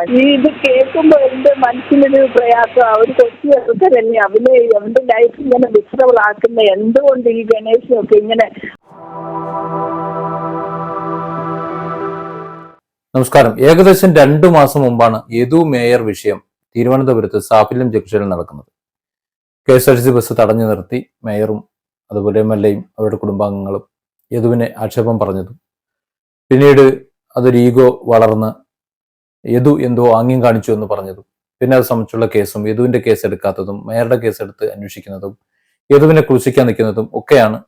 ഇത് കേൾക്കുമ്പോ എന്റെ മനസ്സിനൊരു പ്രയാസം. അവർ കൊച്ചു ചെറുക്ക തന്നെ അവനെ അവന്റെ ലൈഫ് ഇങ്ങനെ മിശ്രബിൾ ആക്കുന്ന എന്തുകൊണ്ട് ഈ ഗണേശനൊക്കെ ഇങ്ങനെ നമസ്കാരം. ഏകദേശം രണ്ടു മാസം മുമ്പാണ് യദു മേയർ വിഷയം തിരുവനന്തപുരത്ത് സാഫല്യം ജംഗ്ഷനിൽ നടക്കുന്നത്. K S R T C bus തടഞ്ഞു നിർത്തി മേയറും അതുപോലെ എം എൽ എയും അവരുടെ കുടുംബാംഗങ്ങളും യദുവിനെ ആക്ഷേപം പറഞ്ഞതും. പിന്നീട് അതൊരു ഈഗോ വളർന്ന് യദു എന്തോ ആംഗ്യം കാണിച്ചു എന്ന് പറഞ്ഞതും പിന്നെ അത് സംബന്ധിച്ചുള്ള കേസും യദുവിന്റെ കേസ് എടുക്കാത്തതും മേയറുടെ കേസ് എടുത്ത് അന്വേഷിക്കുന്നതും യദുവിനെ ക്രൂശിക്കാൻ നിൽക്കുന്നതും ഒക്കെയാണ്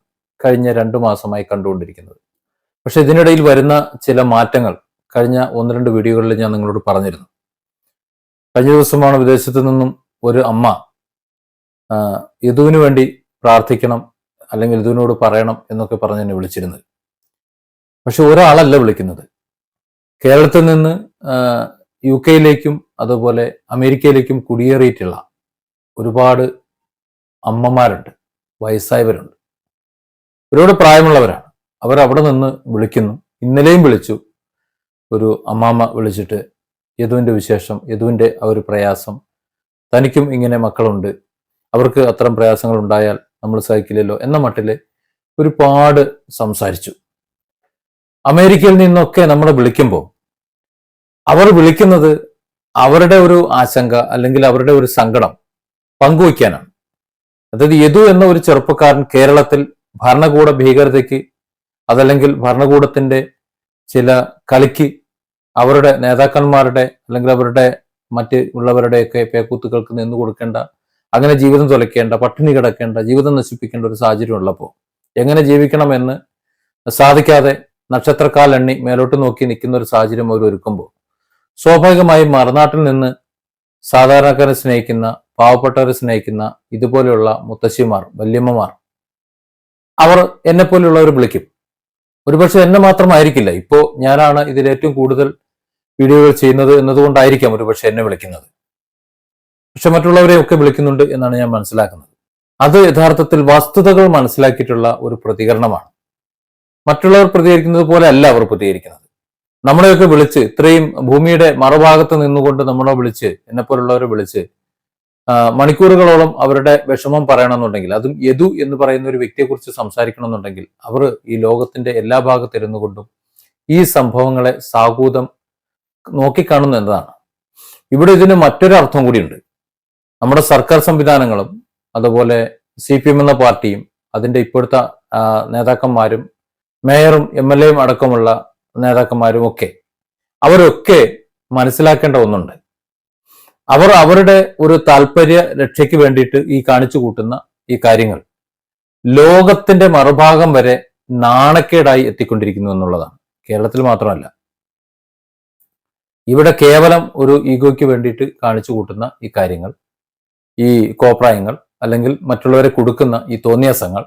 കഴിഞ്ഞ രണ്ടു മാസമായി കണ്ടുകൊണ്ടിരിക്കുന്നത്. പക്ഷെ ഇതിനിടയിൽ വരുന്ന ചില മാറ്റങ്ങൾ കഴിഞ്ഞ ഒന്ന് രണ്ട് വീഡിയോകളിൽ ഞാൻ നിങ്ങളോട് പറഞ്ഞിരുന്നു. കഴിഞ്ഞ ദിവസമാണ് വിദേശത്ത് നിന്നും ഒരു അമ്മ യദുവിന് വേണ്ടി പ്രാർത്ഥിക്കണം അല്ലെങ്കിൽ യദുവിനോട് പറയണം എന്നൊക്കെ പറഞ്ഞ് എന്നെ വിളിച്ചിരുന്നത്. പക്ഷെ ഒരാളല്ല വിളിക്കുന്നത്. കേരളത്തിൽ നിന്ന് യു കെയിലേക്കും അതുപോലെ അമേരിക്കയിലേക്കും കുടിയേറിയിട്ടുള്ള ഒരുപാട് അമ്മമാരുണ്ട് വയസ്സായവരുണ്ട്. ഒരുപാട് പ്രായമുള്ളവരാണ്. അവർ അവിടെ നിന്ന് വിളിക്കുന്നു. ഇന്നലെയും വിളിച്ചു. ഒരു അമ്മാമ്മ വിളിച്ചിട്ട് യദുവിന്റെ വിശേഷം യദുവിന്റെ ആ ഒരു പ്രയാസം. തനിക്കും ഇങ്ങനെ മക്കളുണ്ട്. അവർക്ക് അത്തരം പ്രയാസങ്ങൾ ഉണ്ടായാൽ നമ്മൾ സഹിക്കില്ലല്ലോ എന്ന മട്ടിൽ ഒരുപാട് സംസാരിച്ചു. അമേരിക്കയിൽ നിന്നൊക്കെ നമ്മളെ വിളിക്കുമ്പോൾ അവർ വിളിക്കുന്നത് അവരുടെ ഒരു ആശങ്ക അല്ലെങ്കിൽ അവരുടെ ഒരു സങ്കടം പങ്കുവയ്ക്കാനാണ്. അതായത് യദു എന്ന ഒരു ചെറുപ്പക്കാരൻ കേരളത്തിൽ ഭരണകൂട ഭീകരതയ്ക്ക് അതല്ലെങ്കിൽ ഭരണകൂടത്തിന്റെ ചില കളിക്ക് അവരുടെ നേതാക്കന്മാരുടെ അല്ലെങ്കിൽ അവരുടെ മറ്റ് ഉള്ളവരുടെയൊക്കെ പേക്കൂത്തുകൾക്ക് നിന്നു കൊടുക്കേണ്ട അങ്ങനെ ജീവിതം തുലയ്ക്കേണ്ട പട്ടിണി കിടക്കേണ്ട ജീവിതം നശിപ്പിക്കേണ്ട ഒരു സാഹചര്യം ഉള്ളപ്പോൾ എങ്ങനെ ജീവിക്കണമെന്ന് സാധിക്കാതെ നക്ഷത്രക്കാലെണ്ണി മേലോട്ട് നോക്കി നിൽക്കുന്ന ഒരു സാഹചര്യം അവർ ഒരുക്കുമ്പോൾ സ്വാഭാവികമായും മറുനാട്ടിൽ നിന്ന് സാധാരണക്കാരെ സ്നേഹിക്കുന്ന പാവപ്പെട്ടവരെ സ്നേഹിക്കുന്ന ഇതുപോലെയുള്ള മുത്തശ്ശിമാർ വല്യമ്മമാർ അവർ എന്നെ പോലെയുള്ളവർ വിളിക്കും. ഒരുപക്ഷെ എന്നെ മാത്രമായിരിക്കില്ല. ഇപ്പോ ഞാനാണ് ഇതിൽ ഏറ്റവും കൂടുതൽ വീഡിയോകൾ ചെയ്യുന്നത് എന്നതുകൊണ്ടായിരിക്കാം ഒരുപക്ഷെ എന്നെ വിളിക്കുന്നത്. പക്ഷെ മറ്റുള്ളവരെ ഒക്കെ വിളിക്കുന്നുണ്ട് എന്നാണ് ഞാൻ മനസ്സിലാക്കുന്നത്. അത് യഥാർത്ഥത്തിൽ വസ്തുതകൾ മനസ്സിലാക്കിയിട്ടുള്ള ഒരു പ്രതികരണമാണ്. മറ്റുള്ളവർ പ്രതികരിക്കുന്നത് പോലെ അല്ല അവർ പ്രതികരിക്കുന്നത്. നമ്മളെയൊക്കെ വിളിച്ച് ഇത്രയും ഭൂമിയുടെ മറുഭാഗത്ത് നിന്നുകൊണ്ട് നമ്മളെ വിളിച്ച് എന്നെപ്പോലുള്ളവരെ വിളിച്ച് മണിക്കൂറുകളോളം അവരുടെ വിഷമം പറയണമെന്നുണ്ടെങ്കിൽ അതും യദു എന്ന് പറയുന്ന ഒരു വ്യക്തിയെക്കുറിച്ച് സംസാരിക്കണമെന്നുണ്ടെങ്കിൽ അവർ ഈ ലോകത്തിന്റെ എല്ലാ ഭാഗത്തിരുന്നു കൊണ്ടും ഈ സംഭവങ്ങളെ സാഹൂതം നോക്കിക്കാണുന്നു എന്നതാണ്. ഇവിടെ ഇതിന് മറ്റൊരു അർത്ഥം കൂടിയുണ്ട്. നമ്മുടെ സർക്കാർ സംവിധാനങ്ങളും അതുപോലെ സി പി എം എന്ന പാർട്ടിയും അതിന്റെ ഇപ്പോഴത്തെ നേതാക്കന്മാരും മേയറും എം എൽ എയും അടക്കമുള്ള നേതാക്കന്മാരും ഒക്കെ. അവരൊക്കെ മനസ്സിലാക്കേണ്ട ഒന്നുണ്ട്. അവർ അവരുടെ ഒരു താല്പര്യ രക്ഷയ്ക്ക് വേണ്ടിയിട്ട് ഈ കാണിച്ചു കൂട്ടുന്ന ഈ കാര്യങ്ങൾ ലോകത്തിന്റെ മറുഭാഗം വരെ നാണക്കേടായി എത്തിക്കൊണ്ടിരിക്കുന്നു എന്നുള്ളതാണ്. കേരളത്തിൽ മാത്രമല്ല. ഇവിടെ കേവലം ഒരു ഈഗോയ്ക്ക് വേണ്ടിയിട്ട് കാണിച്ചു കൂട്ടുന്ന ഈ കാര്യങ്ങൾ ഈ കോപ്രായങ്ങൾ അല്ലെങ്കിൽ മറ്റുള്ളവരെ കൊടുക്കുന്ന ഈ തോന്നിയാസങ്ങൾ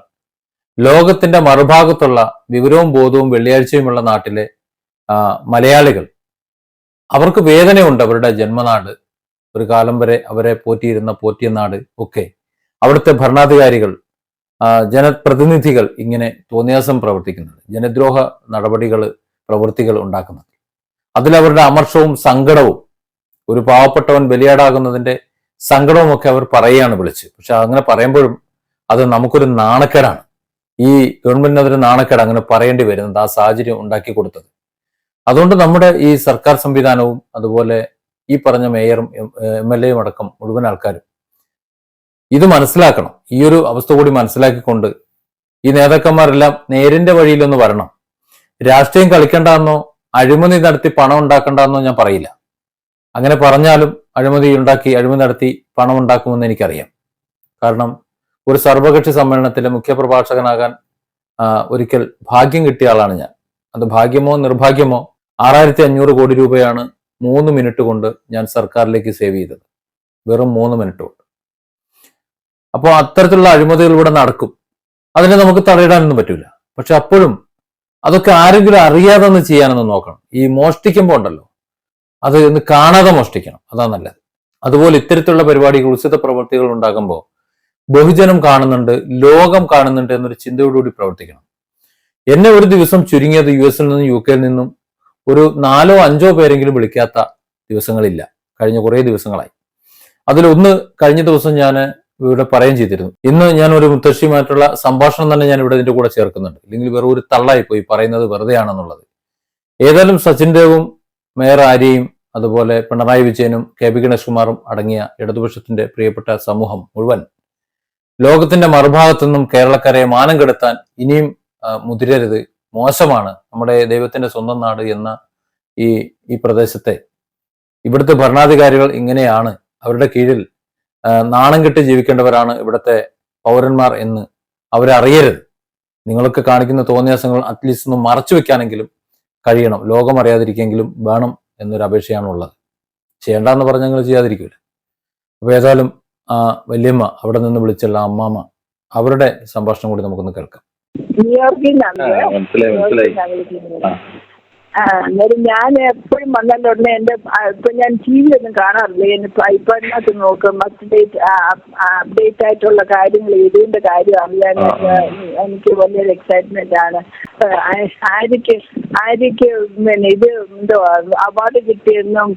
ലോകത്തിന്റെ മറുഭാഗത്തുള്ള വിവരവും ബോധവും വെള്ളിയാഴ്ചയുമുള്ള നാട്ടിലെ മലയാളികൾ. അവർക്ക് വേദനയുണ്ട് അവരുടെ ജന്മനാട്. ഒരു കാലം വരെ അവരെ പോറ്റിയിരുന്ന പോറ്റിയ നാട് ഒക്കെ. അവിടുത്തെ ഭരണാധികാരികൾ ജനപ്രതിനിധികൾ ഇങ്ങനെ തോന്നിയാസം പ്രവർത്തിക്കുന്നത് ജനദ്രോഹ നടപടികൾ പ്രവൃത്തികൾ ഉണ്ടാക്കുന്നത്. അതിലവരുടെ അമർഷവും സങ്കടവും ഒരു പാവപ്പെട്ടവൻ ബലിയാടാകുന്നതിന്റെ സങ്കടവും ഒക്കെ അവർ പറയുകയാണ് വിളിച്ച് പക്ഷെ അങ്ങനെ പറയുമ്പോഴും അത് നമുക്കൊരു നാണക്കേടാണ്. ഈ ഗവൺമെന്റിന് അതൊരു നാണക്കേട് അങ്ങനെ പറയേണ്ടി വരുന്നത് ആ സാഹചര്യം ഉണ്ടാക്കി കൊടുത്തത്. അതുകൊണ്ട് നമ്മുടെ ഈ സർക്കാർ സംവിധാനവും അതുപോലെ ഈ പറഞ്ഞ മേയറും എം എൽ എയും അടക്കം മുഴുവൻ ആൾക്കാരും ഇത് മനസ്സിലാക്കണം. ഈ ഒരു അവസ്ഥ കൂടി മനസ്സിലാക്കിക്കൊണ്ട് ഈ നേതാക്കന്മാരെല്ലാം നേരിന്റെ വഴിയിലൊന്ന് വരണം. രാഷ്ട്രീയം കളിക്കണ്ടെന്നോ അഴിമതി നടത്തി പണം ഉണ്ടാക്കണ്ടെന്നോ ഞാൻ പറയില്ല. അങ്ങനെ പറഞ്ഞാലും അഴിമതി ഉണ്ടാക്കി അഴിമതി നടത്തി പണം ഉണ്ടാക്കുമെന്ന് എനിക്കറിയാം. കാരണം ഒരു സർവകക്ഷി സമ്മേളനത്തിലെ മുഖ്യപ്രഭാഷകനാകാൻ ഒരിക്കൽ ഭാഗ്യം കിട്ടിയ ആളാണ് ഞാൻ. അത് ഭാഗ്യമോ നിർഭാഗ്യമോ ആറായിരത്തി അഞ്ഞൂറ് കോടി രൂപയാണ് മൂന്ന് മിനിറ്റ് കൊണ്ട് ഞാൻ സർക്കാരിലേക്ക് സേവ് ചെയ്തത്. വെറും മൂന്ന് മിനിറ്റ് കൊണ്ട്. അപ്പോൾ അത്തരത്തിലുള്ള അഴിമതികൾ ഇവിടെ നടക്കും. അതിനെ നമുക്ക് തടയിടാനൊന്നും പറ്റില്ല പക്ഷെ അപ്പോഴും അതൊക്കെ ആരെങ്കിലും അറിയാതെ ഒന്ന് ചെയ്യാനൊന്ന് നോക്കണം. ഈ മോഷ്ടിക്കുമ്പോൾ ഉണ്ടല്ലോ. അത് ഒന്ന് കാണാതെ മോഷ്ടിക്കണം. അതാണ് നല്ലത്. അതുപോലെ ഇത്തരത്തിലുള്ള പരിപാടികൾ ഉത്സവ പ്രവൃത്തികൾ ഉണ്ടാകുമ്പോൾ ബഹുജനം കാണുന്നുണ്ട് ലോകം കാണുന്നുണ്ട് എന്നൊരു ചിന്തയോടുകൂടി പ്രവർത്തിക്കണം. എന്നെ ഒരു ദിവസം ചുരുങ്ങിയത് യു എസിൽ നിന്നും യു കെയിൽ നിന്നും ഒരു നാലോ അഞ്ചോ പേരെങ്കിലും വിളിക്കാത്ത ദിവസങ്ങളില്ല. കഴിഞ്ഞ കുറേ ദിവസങ്ങളായി. അതിലൊന്ന് കഴിഞ്ഞ ദിവസം ഞാൻ ഇവിടെ പറയുകയും ചെയ്തിരുന്നു. ഇന്ന് ഞാൻ ഒരു മുത്തശ്ശിയുമായിട്ടുള്ള സംഭാഷണം തന്നെ ഞാൻ ഇവിടെ ഇതിന്റെ കൂടെ ചേർക്കുന്നുണ്ട്. ഇല്ലെങ്കിൽ വെറും ഒരു തള്ളായി പോയി പറയുന്നത് വെറുതെയാണെന്നുള്ളത് ഏതായാലും സച്ചിൻ ദേവും മേയർ ആര്യയും അതുപോലെ പിണറായി വിജയനും കെ പി ഗണേഷ്കുമാറും അടങ്ങിയ ഇടതുപക്ഷത്തിന്റെ പ്രിയപ്പെട്ട സമൂഹം മുഴുവൻ ലോകത്തിന്റെ മറുഭാഗത്തു നിന്നും കേരളക്കരയെ മാനം കെടുത്താൻ ഇനിയും മുതിരരുത്. മോശമാണ് നമ്മുടെ ദൈവത്തിന്റെ സ്വന്തം നാട് എന്ന ഈ ഈ പ്രദേശത്തെ. ഇവിടുത്തെ ഭരണാധികാരികൾ ഇങ്ങനെയാണ്. അവരുടെ കീഴിൽ നാണം കെട്ട് ജീവിക്കേണ്ടവരാണ് ഇവിടുത്തെ പൗരന്മാർ എന്ന് അവരറിയരുത്. നിങ്ങൾക്ക് കാണിക്കുന്ന തോന്നിയാസങ്ങൾ അറ്റ്ലീസ്റ്റ് ഒന്ന് മറച്ചു വെക്കാനെങ്കിലും കഴിയണം. ലോകം അറിയാതിരിക്കെങ്കിലും വേണം എന്നൊരു അപേക്ഷയാണ് ഉള്ളത് ചെയ്യേണ്ടെന്ന് പറഞ്ഞ് ഞങ്ങൾ ചെയ്യാതിരിക്കില്ല അപ്പൊ ഏതായാലും ആ വല്യമ്മ അവിടെ നിന്ന് വിളിച്ചുള്ള അമ്മാമ്മ അവരുടെ സംഭാഷണം കൂടി നമുക്കൊന്ന് കേൾക്കാം. അന്നേരം ഞാൻ എപ്പോഴും വന്നല്ലോ ഉടനെ എന്റെ ഇപ്പൊ ഞാൻ ടി വി ഒന്നും കാണാറില്ല എന്റെ ഐപാഡിനകത്ത് നോക്കും അപ്ഡേറ്റ് അപ്ഡേറ്റ് ആയിട്ടുള്ള കാര്യങ്ങൾ ഇതിന്റെ കാര്യം അറിയാൻ. എനിക്ക് വലിയൊരു എക്സൈറ്റ്മെന്റ് ആണ്. ആര്യക്ക് ആര്യക്ക് പിന്നെ ഇത് എന്തോ അവാർഡ് കിട്ടിയെന്നും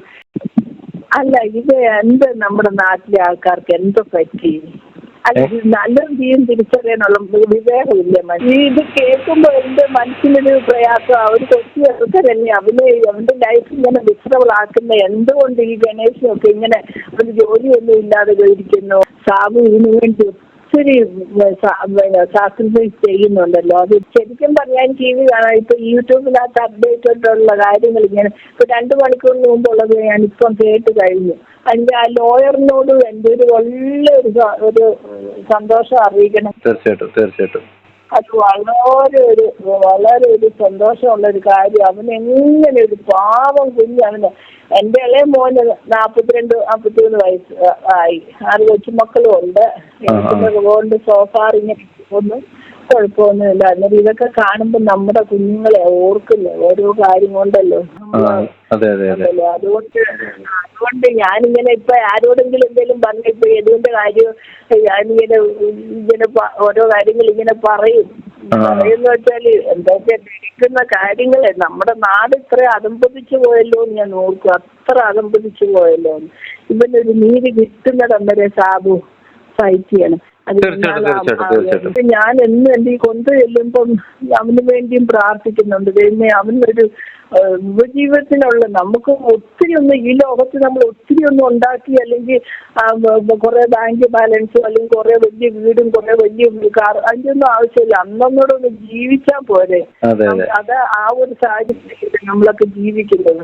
അല്ല ഇത് എന്ത് നമ്മുടെ നാട്ടിലെ ആൾക്കാർക്ക് എന്തോ പറ്റി? നല്ലതും ചെയ്യും തിരിച്ചറിയാനുള്ള വിവേകമില്ല ഈ ഇത് കേൾക്കുമ്പോ എന്റെ മനസ്സിനൊരു പ്രയാസം? അവർ കൊച്ചു ചെറുക്കരല്ലേ അവന് അവന്റെ ലൈഫ് ഇങ്ങനെ മിശ്രബിൾ ആക്കുന്ന എന്തുകൊണ്ട് ഈ ഗണേശനൊക്കെ ഇങ്ങനെ ഒരു ജോലിയൊന്നും ഇല്ലാതെ ഇരിക്കുന്നു? സാബു ഇതിനു വേണ്ടി ഒത്തിരി സാക്രിഫൈസ് ചെയ്യുന്നുണ്ടല്ലോ. അത് ശരിക്കും പറയാൻ ടി വി കാണാം ഇപ്പൊ യൂട്യൂബിനകത്ത് അപ്ഡേറ്റ് ആയിട്ടുള്ള കാര്യങ്ങൾ ഇങ്ങനെ ഇപ്പൊ രണ്ടു മണിക്കൂറിന് മുമ്പുള്ളത് ഞാൻ ഇപ്പം കേട്ട് കഴിഞ്ഞു. അതിന്റെ ആ ലോയറിനോട് എന്റെ ഒരു വലിയൊരു ഒരു സന്തോഷം അറിയിക്കണം. തീർച്ചയായിട്ടും തീർച്ചയായിട്ടും. അത് വളരെ ഒരു വളരെ ഒരു സന്തോഷമുള്ള ഒരു കാര്യം. അവൻ എങ്ങനെ ഒരു പാവം കുഞ്ഞ് അവന്. എന്റെ ഇളയ മോന് നാപ്പത്തിരണ്ട് നാപ്പത്തിമൂന്ന് വയസ്സ് ആയി. ആറ് കൊച്ചുമക്കളും ഉണ്ട് എനിക്ക് കൊണ്ട് സോഫാർ ഇങ്ങനെ ഒന്നും കുഴപ്പമൊന്നുമില്ല. അന്നേരം ഇതൊക്കെ കാണുമ്പോൾ നമ്മുടെ കുഞ്ഞുങ്ങളെ ഓർക്കില്ലേ? ഓരോ കാര്യം കൊണ്ടല്ലോ? അതുകൊണ്ട് അതുകൊണ്ട് ഞാനിങ്ങനെ ഇപ്പൊ ആരോടെങ്കിലും എന്തെങ്കിലും പറഞ്ഞ ഇപ്പൊ യദുവിന്റെ കാര്യം ഞാനിങ്ങനെ ഇങ്ങനെ ഓരോ കാര്യങ്ങൾ ഇങ്ങനെ പറയും. പറയുന്ന വെച്ചാൽ എന്താ ഇരിക്കുന്ന കാര്യങ്ങളെ നമ്മുടെ നാട് ഇത്ര അതമ്പതിച്ചു പോയല്ലോ എന്ന് ഞാൻ ഓർക്കും. അത്ര അതമ്പതിച്ചു പോയല്ലോ. ഇവനൊരു നീതി കിട്ടുന്നത് അന്നേരം സാബു ഫൈറ്റ് ചെയ്യണം. തീർച്ചയായിട്ടും, ഞാൻ എന്നും എന്റെ ഈ കൊന്ത ചെല്ലുമ്പം അവന് വേണ്ടിയും പ്രാർത്ഥിക്കുന്നുണ്ട്. ദൈവമേ അവനൊരു ഉപജീവനത്തിനുള്ള നമുക്ക് ഒത്തിരി ഒന്നും ഈ ലോകത്ത് നമ്മൾ ഒത്തിരി ഒന്നും ഉണ്ടാക്കി അല്ലെങ്കിൽ കുറെ ബാങ്ക് ബാലൻസും അല്ലെങ്കിൽ കുറെ വലിയ വീടും കുറെ വലിയ കാർ അതിന്റെ ഒന്നും ആവശ്യമില്ല. അന്നൊന്നൂടെ ഒന്ന് ജീവിച്ചാൽ പോരെ. അത് ആ ഒരു സാഹചര്യത്തിൽ നമ്മളൊക്കെ ജീവിക്കുന്നത്.